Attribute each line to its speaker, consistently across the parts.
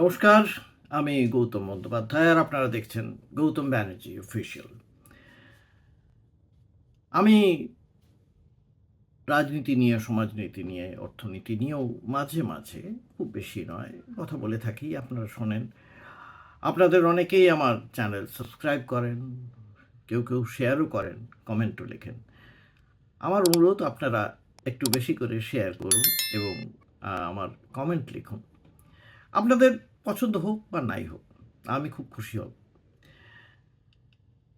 Speaker 1: নমস্কার, আমি গৌতম বন্দ্যোপাধ্যায় আর আপনারা দেখছেন গৌতম ব্যানার্জি অফিসিয়াল আমি রাজনীতি নিয়ে, সমাজনীতি নিয়ে, অর্থনীতি নিয়েও মাঝে মাঝে খুব বেশি নয়, কথা বলে থাকি, আপনারা শোনেন। আপনাদের অনেকেই আমার চ্যানেল সাবস্ক্রাইব করেন, কেউ কেউ শেয়ারও করেন কমেন্টও লেখেন। আমার অনুরোধ, আপনারা একটু বেশি করে শেয়ার করুন এবং আমার কমেন্ট লিখুন। আপনাদের পছন্দ হোক বা নাই হোক, আমি খুব খুশি হব।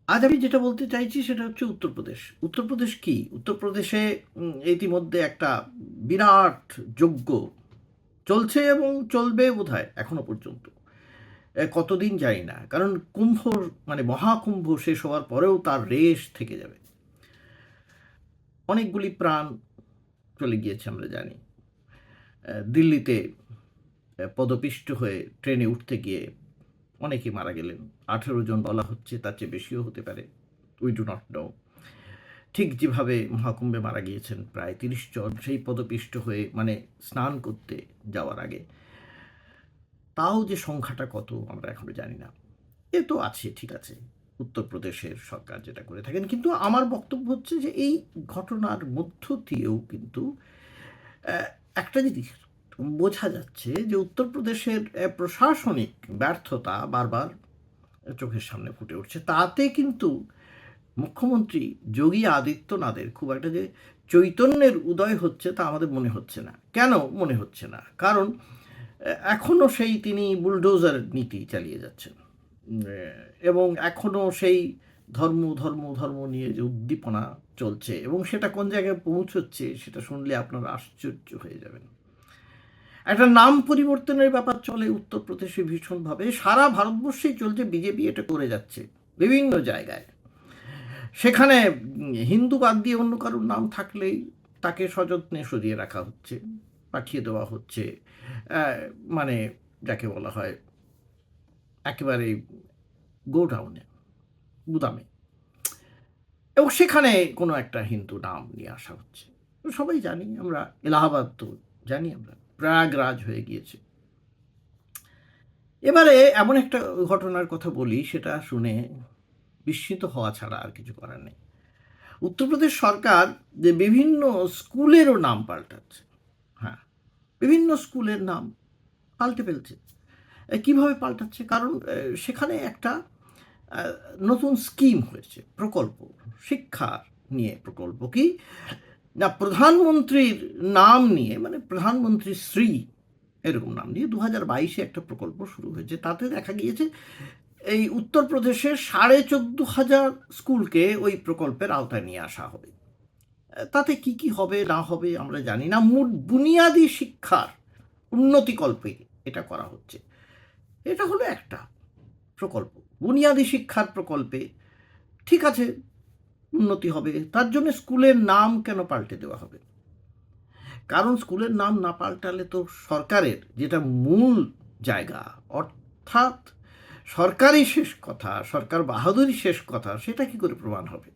Speaker 1: আজ আমি যেটা বলতে চাইছি সেটা হচ্ছে উত্তরপ্রদেশ। উত্তরপ্রদেশ কি? উত্তরপ্রদেশে ইতিমধ্যে একটা বিরাট যজ্ঞ চলছে এবং চলবে বোধ হয় এখনও পর্যন্ত। কতদিন জানি না, কারণ কুম্ভ মানে মহাকুম্ভ শেষ হওয়ার পরেও তার রেশ থেকে যাবে। অনেকগুলি প্রাণ চলে গিয়েছে আমরা জানি। দিল্লিতে পদপিষ্ট হয়ে ট্রেনে উঠতে গিয়ে অনেকে মারা গেলেন। আঠেরো জন বলা হচ্ছে তার চেয়ে বেশিও হতে পারে। উই ডু নট নো ঠিক যেভাবে মহাকুম্ভে মারা গিয়েছেন, প্রায় তিরিশ জন সেই পদপিষ্ট হয়ে মানে স্নান করতে যাওয়ার আগে। তাও যে সংখ্যাটা কত আমরা এখনও জানি না। এ তো আছে, ঠিক আছে। উত্তরপ্রদেশের সরকার যেটা করে থাকেন। কিন্তু আমার বক্তব্য হচ্ছে যে এই ঘটনার মধ্য দিয়েও কিন্তু একটা জিনিস বোঝা যাচ্ছে যে উত্তরপ্রদেশের প্রশাসনিক ব্যর্থতা বারবার চোখের সামনে ফুটে উঠছে। তাতে কিন্তু মুখ্যমন্ত্রী যোগী আদিত্যনাথের খুব একটা যে চৈতন্যের উদয় হচ্ছে তা আমাদের মনে হচ্ছে না। কেন মনে হচ্ছে না? কারণ আহ, এখনও সেই তিনি বুলডোজার নীতি চালিয়ে যাচ্ছেন। এবং এখনও সেই ধর্ম ধর্ম ধর্ম নিয়ে যে উদ্দীপনা চলছে এবং সেটা কোন জায়গায় পৌঁছচ্ছে সেটা শুনলে আপনারা আশ্চর্য হয়ে যাবেন। একটা নাম পরিবর্তনের ব্যাপার চলে উত্তরপ্রদেশে ভীষণভাবে। সারা ভারতবর্ষেই চলছে বিজেপি এটা করে যাচ্ছে, বিভিন্ন জায়গায়। সেখানে হিন্দু বাদ দিয়ে অন্য কারোর নাম থাকলেই তাকে সযত্নে সরিয়ে রাখা হচ্ছে, পাঠিয়ে দেওয়া হচ্ছে মানে যাকে বলা হয় একেবারে গোডাউনে, গুদামে। এবং সেখানে কোনো একটা হিন্দু নাম নিয়ে আসা হচ্ছে। সবাই জানি, আমরা এলাহাবাদ তো জানি আমরা। প্রয়াগরাজ হয়ে গিয়েছে। এবারে এমন একটা ঘটনার কথা বলি, সেটা শুনে বিস্মিত হওয়া ছাড়া আর কিছু করার নেই। উত্তরপ্রদেশ সরকার যে বিভিন্ন স্কুলেরও নাম পাল্টাচ্ছে। হ্যাঁ বিভিন্ন স্কুলের নাম পাল্টে ফেলছে। কীভাবে পাল্টাচ্ছে? কারণ সেখানে একটা নতুন স্কিম হয়েছে, প্রকল্প, শিক্ষার নিয়ে প্রকল্প কি? না, প্রধানমন্ত্রীর নাম নিয়ে মানে প্রধানমন্ত্রী শ্রী এরকম নাম নিয়ে দু হাজার বাইশে একটা প্রকল্প শুরু হয়েছে। তাতে দেখা গিয়েছে, এই উত্তরপ্রদেশের সাড়ে চোদ্দ হাজার স্কুলকে ওই প্রকল্পের আওতায় নিয়ে আসা হবে। তাতে কি কি হবে, না হবে, আমরা জানি না। মোট বুনিয়াদী শিক্ষার উন্নতিকল্পে এটা করা হচ্ছে। এটা হলো একটা প্রকল্প। বুনিয়াদী শিক্ষার প্রকল্পে, ঠিক আছে উন্নতি হবে। তার জন্য স্কুলের নাম কেন পাল্টে দেওয়া হবে? কারণ স্কুলের নাম না পাল্টালে তো সরকারের যেটা মূল জায়গা, অর্থাৎ সরকারি শেষ কথা, সরকার বাহাদুরি শেষ কথা, সেটা কি করে প্রমাণ হবে?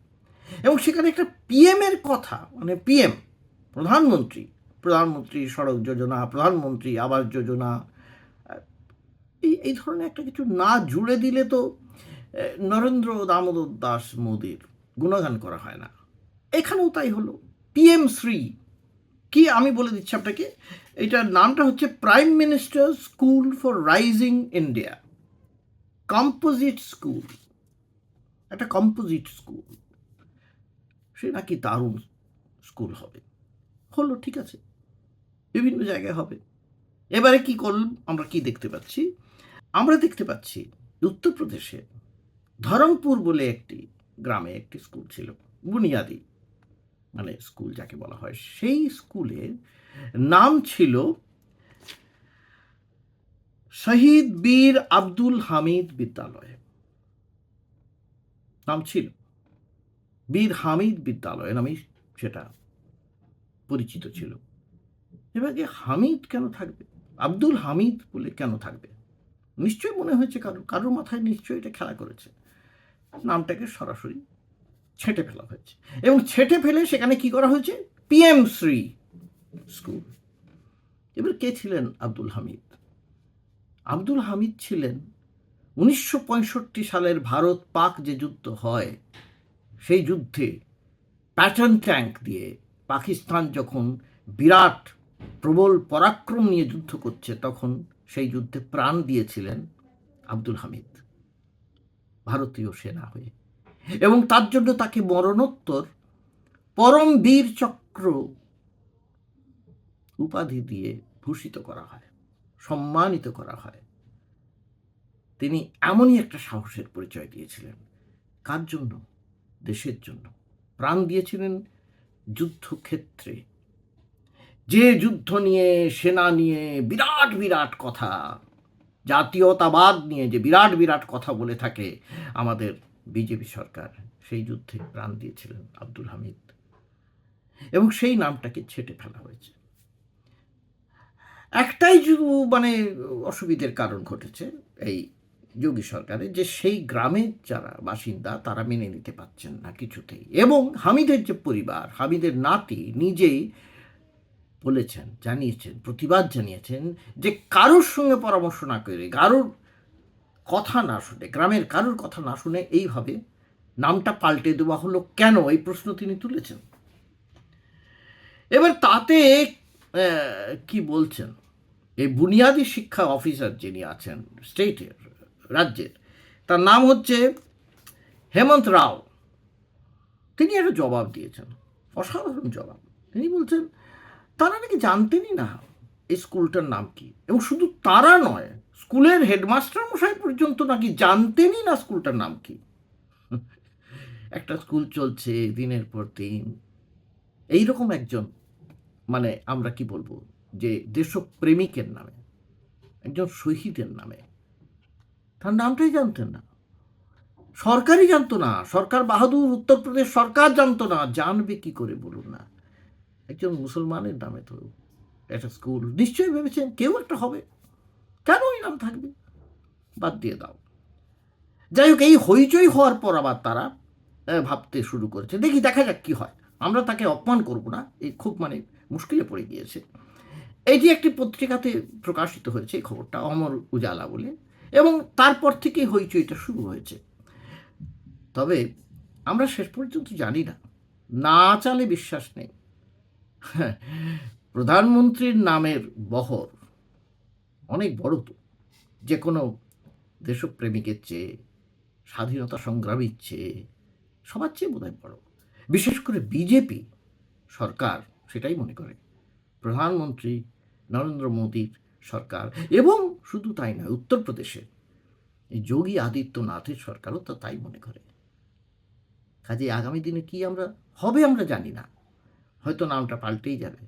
Speaker 1: এবং সেখানে একটা পিএমের কথা মানে পিএম প্রধানমন্ত্রী প্রধানমন্ত্রী সড়ক যোজনা, প্রধানমন্ত্রী আবাস যোজনা এই এই ধরনের একটা কিছু না জুড়ে দিলে তো নরেন্দ্র দামোদর দাস মোদির গুণগান করা হয় না। এখানেও তাই হলো। পিএম শ্রী কি আমি বলে দিচ্ছি আপনাকে? এটার নামটা হচ্ছে prime minister school for rising India composite school একটা কম্পোজিট স্কুল সে নাকি দারুণ স্কুল হবে। হলো, ঠিক আছে। বিভিন্ন জায়গায় হবে। এবারে কি করলাম? আমরা কি দেখতে পাচ্ছি? আমরা দেখতে পাচ্ছি, উত্তরপ্রদেশে ধরমপুর বলে একটি গ্রামে একটি স্কুল ছিল, বুনিয়াদি মানে স্কুল যাকে বলা হয়। সেই স্কুলের নাম ছিল শহীদ বীর আব্দুল হামিদ বিদ্যালয়। নাম ছিল বীর হামিদ বিদ্যালয় নামে সেটা পরিচিত ছিল। এবার যে হামিদ কেন থাকবে? আব্দুল হামিদ বলে কেন থাকবে? নিশ্চয়ই মনে হয়েছে কারও কারোর মাথায় নিশ্চয়ই এটা খেলা করেছে। নামটাকে সরাসরি ছেঁটে ফেলা হয়েছে। এবং ছেঁটে ফেলে সেখানে কি করা হয়েছে? পিএম শ্রী স্কুল এবার কে ছিলেন আব্দুল হামিদ? আব্দুল হামিদ ছিলেন উনিশশো পঁয়ষট্টি সালের ভারত পাক যে যুদ্ধ হয়, সেই যুদ্ধে প্যাটার্ন ট্যাঙ্ক দিয়ে পাকিস্তান যখন বিরাট প্রবল পরাক্রম নিয়ে যুদ্ধ করছে, তখন সেই যুদ্ধে প্রাণ দিয়েছিলেন আব্দুল হামিদ। ভারতীয় সেনা হয়ে। এবং তার জন্য তাকে মরণোত্তর পরম বীর চক্র উপাধি দিয়ে ভূষিত করা হয়, সম্মানিত করা হয়। তিনি এমনই একটা সাহসের পরিচয় দিয়েছিলেন। কার জন্য? দেশের জন্য। প্রাণ দিয়েছিলেন যুদ্ধক্ষেত্রে। যে যুদ্ধ নিয়ে, সেনা নিয়ে বিরাট বিরাট কথা জাতীয়তাবাদ নিয়ে যে বিরাট বিরাট কথা বলে থাকে আমাদের বিজেপি সরকার, সেই যুদ্ধে প্রাণ দিয়েছিলেন আব্দুল হামিদ। এবং সেই নামটাকে ছেটে ফেলা হয়েছে। একটাই মানে অসুবিধের কারণ ঘটেছে এই যোগী সরকারের, যে সেই গ্রামের যারা বাসিন্দা, তারা মেনে নিতে পারছেন না কিছুতেই। এবং হামিদের যে পরিবার, হামিদের নাতি নিজেই বলেছেন, জানিয়েছেন, প্রতিবাদ জানিয়েছেন যে কারোর সঙ্গে পরামর্শ না করে, কারোর কথা না শুনে, গ্রামের কারোর কথা না শুনে এইভাবে নামটা পাল্টে দেওয়া হলো কেন? এই প্রশ্ন তিনি তুলেছেন। এবার তাতে কি বলছেন? এই বুনিয়াদী শিক্ষা অফিসার যিনি আছেন, স্টেটের, রাজ্যের, তার নাম হচ্ছে হেমন্ত রাও। তিনি একটা জবাব দিয়েছেন, অসাধারণ জবাব। তিনি বলছেন তারা নাকি জানতেনই না এই স্কুলটার নাম কি। এবং শুধু তারা নয়, স্কুলের হেডমাস্টার মশাই পর্যন্ত নাকি জানতেনই না স্কুলটার নাম কি। একটা স্কুল চলছে দিনের পর দিন। এইরকম একজন মানে আমরা কি বলব, যে দেশপ্রেমিকের নামে, একজন শহীদের নামে, তার নামটাই জানতেন না। সরকারই জানতো না, সরকার বাহাদুর, উত্তরপ্রদেশ সরকার জানতো না, জানবে কি করে বলুন না। একজন মুসলমানের নামে তো একটা স্কুল নিশ্চয়ই ভেবেছেন কেউ একটা হবে। কেন ওই নাম থাকবে? বাদ দিয়ে দাও। যাই হোক, এই হইচই হওয়ার পর আবার তারা ভাবতে শুরু করেছে। দেখি, দেখা যাক কী হয়। আমরা তাকে অপমান করব না। এই খুব মানে মুশকিলে পড়ে গিয়েছে। এটি একটি পত্রিকাতে প্রকাশিত হয়েছে, এই খবরটা অমর উজালা বলে। এবং তারপর থেকেই হইচইটা শুরু হয়েছে। তবে আমরা শেষ পর্যন্ত জানি না। না চালে বিশ্বাস নেই। প্রধানমন্ত্রীর নামের বহর অনেক বড় তো। যে কোনো দেশপ্রেমিকের চেয়ে, স্বাধীনতা সংগ্রামীর চেয়ে সবার চেয়ে বোধহয় বড়। বিশেষ করে বিজেপি সরকার সেটাই মনে করে। প্রধানমন্ত্রী নরেন্দ্র মোদীর সরকার এবং শুধু তাই নয়, উত্তরপ্রদেশের যোগী আদিত্যনাথের সরকারও তো তাই মনে করে। কাজে আগামী দিনে কি আমরা, হবে আমরা জানি না। হয়তো নামটা পাল্টেই যাবে।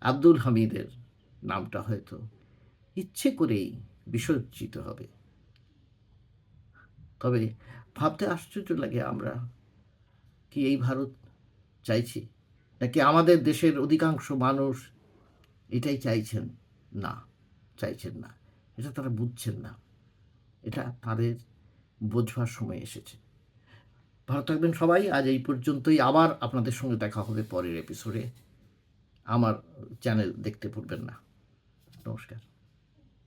Speaker 1: আব্দুল হামিদের নামটা হয়তো ইচ্ছে করেই বিসর্জিত হবে। তবে ভাবতে আশ্চর্য লাগে আমরা কি এই ভারত চাইছি, নাকি আমাদের দেশের অধিকাংশ মানুষ এটাই চাইছেন? না চাইছেন না। এটা তারা বুঝছেন না। এটা তাদের বোঝবার সময় এসেছে। ভালো থাকবেন সবাই। আজ এই পর্যন্তই। আবার আপনাদের সঙ্গে দেখা হবে পরের এপিসোডে আমার চ্যানেল দেখতে ভুলবেন না। নমস্কার।